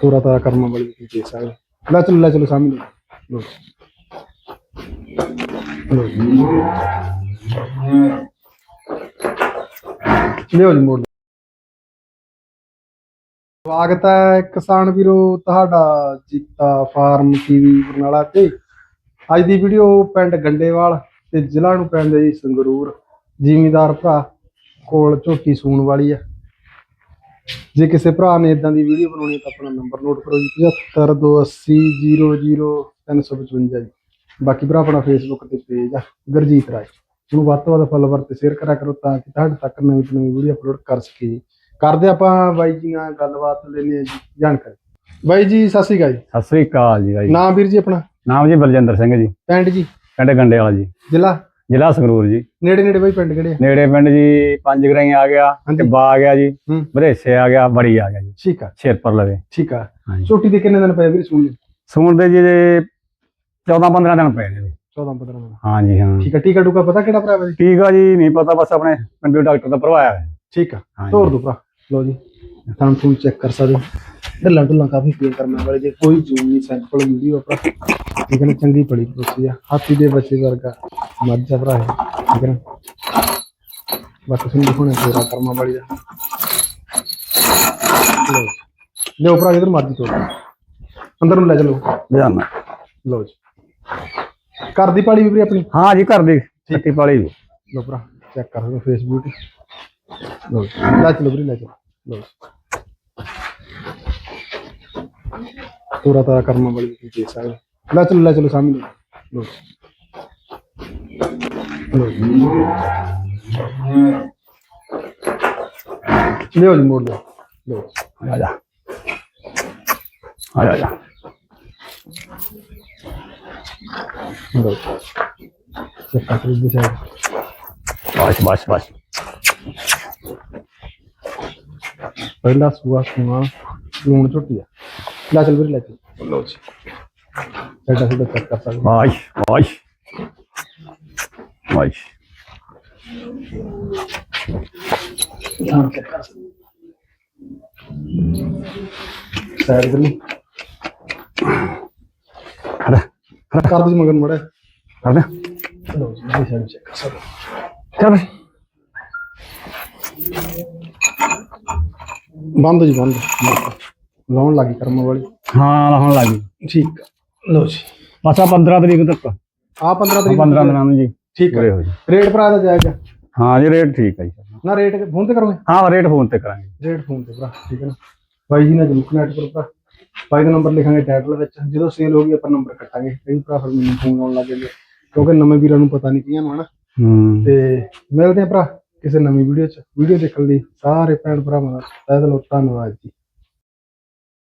ਪੂਰਾ ਤਾਰਾ ਕਰਮਾਂ ਵਾਲੀ ਵੀ ਦੇ ਸਕਦੇ ਲੈ ਚਲੋ ਲੈ ਚਲੋ ਸਾਹਮਣੇ। ਲੋ ਲੋ ਲਿਓ ਜੀ ਮੋੜ। ਸਵਾਗਤ ਹੈ ਕਿਸਾਨ ਵੀਰੋ, ਤੁਹਾਡਾ ਜੀਤਾ ਫਾਰਮ ਟੀਵੀ ਬਰਨਾਲਾ ਤੇ। ਅੱਜ ਦੀ ਵੀਡੀਓ ਪਿੰਡ ਗੰਡੇਵਾਲ ਤੇ ਜ਼ਿਲ੍ਹਾ ਨੂੰ ਪੈਂਦਾ ਜੀ ਸੰਗਰੂਰ। ਜਿਮੀਦਾਰ ਭਰਾ ਕੋਲ ਝੋਟੀ ਸੂਣ ਵਾਲੀ ਹੈ ਜੇ ਕਿਸੇ ਭਰਾ ਨੇ ਇਦਾਂ ਦੀ ਵੀਡੀਓ ਬਣਾਉਣੀ ਹੈ ਤਾਂ ਆਪਣਾ ਨੰਬਰ ਨੋਟ ਕਰੋ ਜੀ 7528000355 ਜੀ। ਬਾਕੀ ਭਰਾ ਆਪਣਾ ਫੇਸਬੁੱਕ ਤੇ ਪੇਜ ਆ ਗੁਰਜੀਤ ਰਾਏ। ਨੂੰ ਵੱਧ ਤੋਂ ਵੱਧ ਫੋਲੋਵਰ ਤੇ ਸ਼ੇਅਰ ਕਰਿਆ ਕਰੋ ਤਾਂ ਕਿ ਤੁਹਾਡੇ ਤੱਕ ਨਵੀਂ ਤੋਂ ਨਵੀਂ ਵੀਡੀਓ ਅਪਲੋਡ ਕਰ ਸਕੀਏ। ਜੀ ਕਰਦੇ ਆਪਾਂ ਬਾਈ ਜੀ ਨਾਲ ਗੱਲਬਾਤ ਲੈਣੇ ਜੀ ਜਾਣਕਾਰੀ। ਬਾਈ ਜੀ ਸਤਿ ਸ਼੍ਰੀ ਅਕਾਲ ਜੀ। ਸਤਿ ਸ੍ਰੀ ਅਕਾਲ ਜੀ ਬਾਈ ਨਾਮ ਵੀਰ ਜੀ ਆਪਣਾ? ਨਾਮ ਜੀ ਬਲਜਿੰਦਰ ਸਿੰਘ ਜੀ। ਪਿੰਡ ਜੀ? ਪਿੰਡ ਗੰਡੇ ਵਾਲਾ ਜੀ। ਜ਼ਿਲ੍ਹਾ? ਜ਼ਿਲ੍ਹਾ ਸੰਗਰੂਰ ਜੀ। ਨੇੜੇ ਨੇੜੇ ਬਾਈ ਪਿੰਡ ਕਿਹੜੇ ਆ? ਨੇੜੇ ਪਿੰਡ ਜੀ ਪੰਜ ਗਰਾਈ ਆ ਗਿਆ ਹਾਂਜੀ। ਟਿੱਬਾ ਆ ਗਿਆ ਜੀ ਹੂੰ। ਬਰੇਸੇ ਆ ਗਿਆ ਬੜੀ ਆ ਗਿਆ ਜੀ। ਠੀਕ ਆ। ਸ਼ੇਰਪੁਰ ਲਵੇ ਠੀਕ ਆ। ਹਾਂਜੀ। ਝੋਟੀ ਦੇ ਕਿੰਨੇ ਦਿਨ ਪਏ ਵੀਰ ਸੂਣ ਦੇ? ਸੂਣ ਦੇ ਜੀ 14 15 ਦਿਨ ਪਏ ਨੇ ਜੀ। 14 15 ਦਿਨ। ਹਾਂਜੀ ਹਾਂ। ਠੀਕ ਆ ਟੀਕਾ ਟੂਕਾ ਪਤਾ ਕਿਹੜਾ ਭਰਾ ਬਾਈ ਠੀਕ ਆ ਜੀ ਨਹੀਂ ਪਤਾ ਬਸ ਆਪਣੇ ਪਿੰਡੂ ਡਾਕਟਰ ਦਾ ਭਰਵਾਇਆ ਹੈ ਠੀਕ ਆ। ਤੋਰ ਦੋ ਭਰਾ। ਲਓ ਜੀ ਤਾਂ ਤੁਸੀਂ ਚੈੱਕ ਕਰ ਸਕਦੇ ਹੋ। ਢੱਲਾ ਢੁੱਲਾ ਕਾਫੀ ਫੀਲ ਕਰਨਾ ਵਾਲੇ ਜੇ ਕੋਈ ਜੂਮ ਨਹੀਂ ਸੈਂਪਲ ਵੀਡੀਓ ਆਪਣਾ ਠੀਕ ਹੈ ਨਾ ਚੰਗੀ ਪੜੀ ਪੁੱਛੀ ਆ। ਹਾਥੀ ਦੇ ਬੱਚੇ ਵਰਗਾ। ਮੱਝ ਆ ਭਰਾ ਹੈ ਠੀਕ ਹੈ ਨਾ? ਬਸ ਤੁਸੀਂ ਦਿਖਾਉਣਾ ਤੇਰਾ ਕਰਮਾ ਵਾਲੀ ਦਾ। ਲਓ ਜੀ। ਲਿਓ ਭਰਾ ਇਧਰ ਮਰਜ਼ੀ ਤੋੜ। ਅੰਦਰ ਨੂੰ ਲੈ ਚਲੋ। ਜਾਨਾ ਲਓ ਜੀ। ਘਰ ਦੀ ਪਾਲੀ ਵੀ ਵੀਰੇ ਆਪਣੀ? ਹਾਂ ਜੀ ਘਰ ਦੀ। ਛੱਤੀ ਪਾਲੀ ਜੀ ਲਓ ਭਰਾ ਚੈੱਕ ਕਰ ਸਕਦੇ ਫੇਸ ਬਿਊਟੀ ਲਓ ਜੀ, ਲੈ ਚਲੋ ਵੀਰੇ ਲੈ ਚਲੋ। ਲਓ। ਪੂਰਾ ਤਾਰਾ ਕਰਮਾਂ ਵਾਲੀ ਵੀ ਦੇ ਸਕਦੇ ਲੈ ਚਲੋ ਲੈ ਚਲੋ ਸਾਹਮਣੇ। ਲਓ ਜੀ। ਲਓ ਜੀ। ਲਿਓ ਜੀ ਮੋੜ ਲਿਓ ਲਓ ਜੀ। ਆ ਜਾ ਆ ਜਾ, ਆ ਜਾ ਲਓ ਜੀ। ਚੈੱਕ ਕਰ ਸਕਦੇ ਹੋ ਬਸ ਬਸ ਬਸ ਪਹਿਲਾ ਸੂਆ ਸੂਆ ਲੂਣ ਲੈ ਲੈ ਲਓ ਜੀ ਸਾਈਡ ਹੜਾ ਕਰ ਦੋ ਸਾਈਡ ਚੈੱਕ ਕਰ ਸਕਦੇ ਚੱਲ ਬੰਦ ਜੀ ਬੰਦ ਲਾਉਣ ਲੱਗੀ ਕਰਮ ਵਾਲੀ ਹਾਂ ਲਾਉਣ ਲੱਗੀ ਠੀਕ ਆ। ਲਓ ਜੀ ਬਸ ਆ 15 ਤਰੀਕ ਤੱਕ ਆ 15 ਤਰੀਕ 15 ਦਿਨਾਂ ਨੂੰ ਜੀ ਠੀਕ ਹੈ ਹੋ ਜੀ। ਰੇਟ ਭਰਾ ਦਾ ਜਾਇਜ਼ ਆ? ਹਾਂ ਜੀ ਰੇਟ ਠੀਕ ਹੈ ਜੀ। ਨਾ ਰੇਟ ਫੋਨ ਤੇ ਕਰੋਗੇ? ਹਾਂ ਰੇਟ ਫੋਨ ਤੇ ਕਰਾਂਗੇ। ਰੇਟ ਫੋਨ ਤੇ ਭਰਾ ਠੀਕ ਹੈ ਨਾ। ਬਾਈ ਜੀ ਨਾਲ ਜਰੂਰ ਕਨੈਕਟ ਕਰੋ ਭਰਾ ਬਾਈ ਦਾ ਨੰਬਰ ਲਿਖਾਂਗੇ ਟਾਈਟਲ ਵਿੱਚ। ਜਦੋਂ ਸੇਲ ਹੋ ਗਈ ਆਪਾਂ ਨੰਬਰ ਕੱਟਾਂਗੇ। ਕਈ ਭਰਾ ਫਿਰ ਮੈਨੂੰ ਫੋਨ ਆਉਣ ਲੱਗ ਜਾਂਦੇ ਕਿਉਂਕਿ ਨਵੇਂ ਵੀਰਾਂ ਨੂੰ ਪਤਾ ਨਹੀਂ ਨੂੰ ਹਨਾ। ਤੇ ਮਿਲਦੇ ਆ ਭਰਾ ਕਿਸੇ ਨਵੀਂ ਵੀਡੀਓ 'ਚ। ਵੀਡੀਓ ਦੇਖਣ ਲਈ ਸਾਰੇ ਭੈਣ ਭਰਾਵਾਂ ਦਾ ਤਹਿ ਦਿਲੋਂ ਧੰਨਵਾਦ ਜੀ।